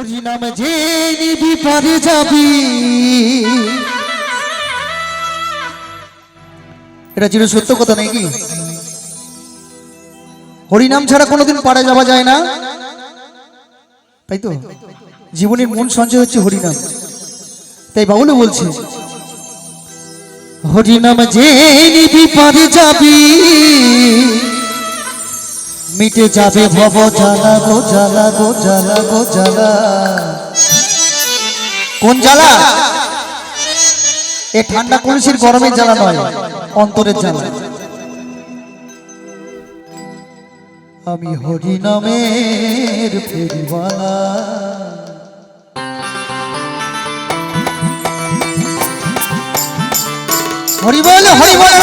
হরি নাম যে নিবি পারে যাবি। এটা চির সত্য কথা নাকি? হরিনাম ছাড়া কোনোদিন পারে যাওয়া যায় না। তাই তো? জীবনের মূল সঞ্চয় হচ্ছে হরিনাম। তাই বাবুলে বলছে, হরিনাম যে নিবি পারে যাবি। মিটে যাবে ভব জ্বালা গো জ্বালা গো জ্বালা গো, জ্বালা। কোন জ্বালা? এ ঠান্ডা কলসির গরমের জ্বালা নয়, অন্তরের জ্বালা। আমি হরি নামের ফেরিওয়ালা। হরি বল হরি বল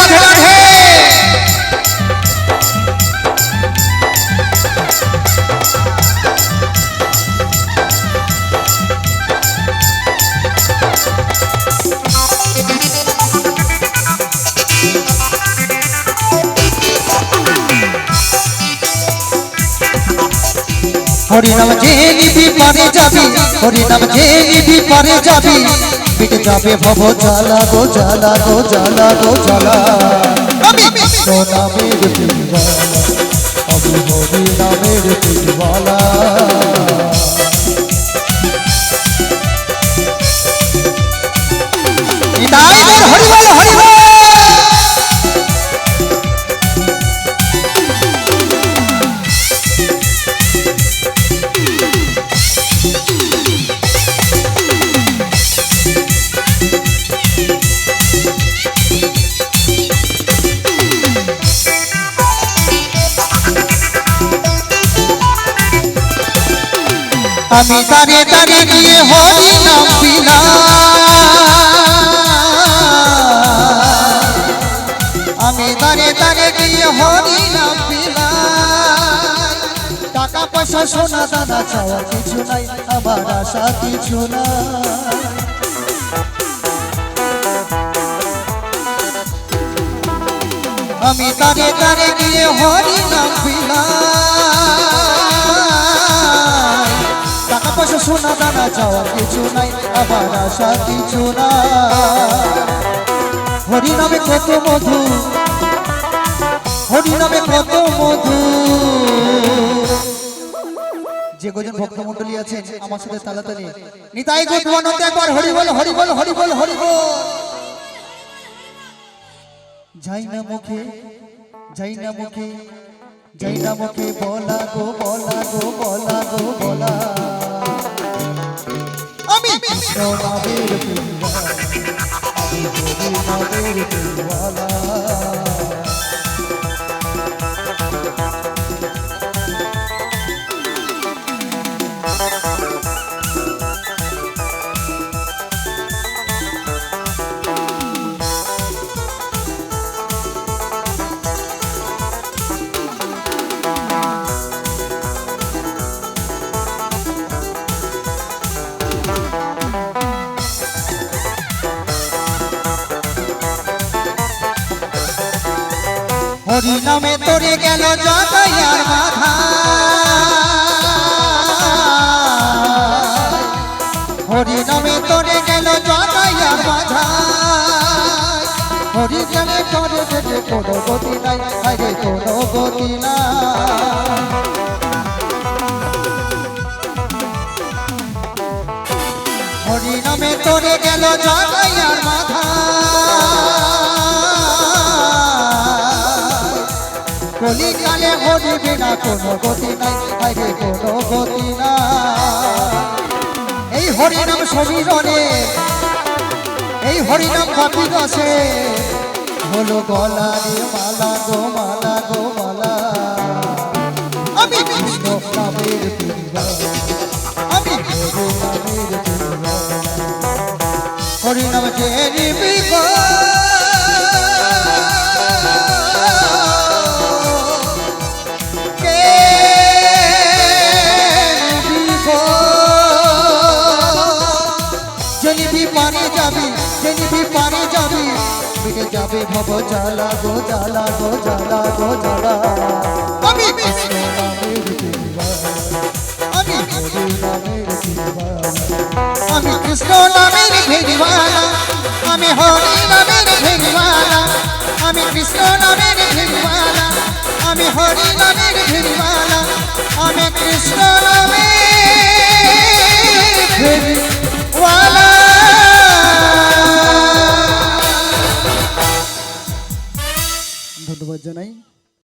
হরি নাম যে নিবি পারে যাবি, হরি নাম যে নিবি পারে যাবি। মিটে যাবে ভব জ্বালা গো জ্বালা গো জ্বালা গো জ্বালা। আমি নামের পিরিওয়ালা আমি হরি নামের পিরিওয়ালা আমি দাঁড়িয়ে দাঁড়িয়ে গিয়ে হরি নাম আমি গিয়ে হরি নাম টাকা পয়সা, সোনা, দানা চাওয়া কিছু নাই, আমার আশা কিছু আমি দাঁড়িয়ে দাঁড়িয়ে গিয়ে হরি নাম পিলাই সোনা দানা চাওয়া কিছু নাই আবার আশা কিছু না হরি নামে কত মধু, হরি নামে কত মধু। যে কজন ভক্ত মন্ডলী আছেন, আমার সাথে তালাতালি। নিতাই গো তোমার একবার হরি বল হরি বল হরি বল হরি বল। যাই না মুখে, যাই না মুখে, যাই না মুখে, বলা গো বলা গো, বলা আমি সোনাবের পিরিওয়ালা, আমি হরিনামের পিরিওয়ালা। হরি নামে তোরে গেল জগাইয়ার মাথা। হরি নামে তোরে গেল জগাইয়ার মাথা। হরি নামে তোরে কোনো গতি নাই আগে কোনো গতি হরি নামে তোরে গেল জগাইয়ার মাথা। বিনা কোনো গতি নাই আগে কোনো গতি না এই হরিনাম সমীরণে এই হরিনাম নাম গাছে হলো গলা রে মালা গো মালা গো, মালা। আমি কৃষ্ণ নামের পিরিবালা गावे भव जाला गो जाला गो जाला गो जाला। अभी इसको ना मेरे दीवा अभी इसको ना मेरे दीवा अभी कृष्ण ना मेरे दीवाना। हमें होली ना मेरे दीवाना। हमें कृष्ण ना मेरे दीवाना। हमें होली ना मेरे दीवाना। हमें कृष्ण मेरे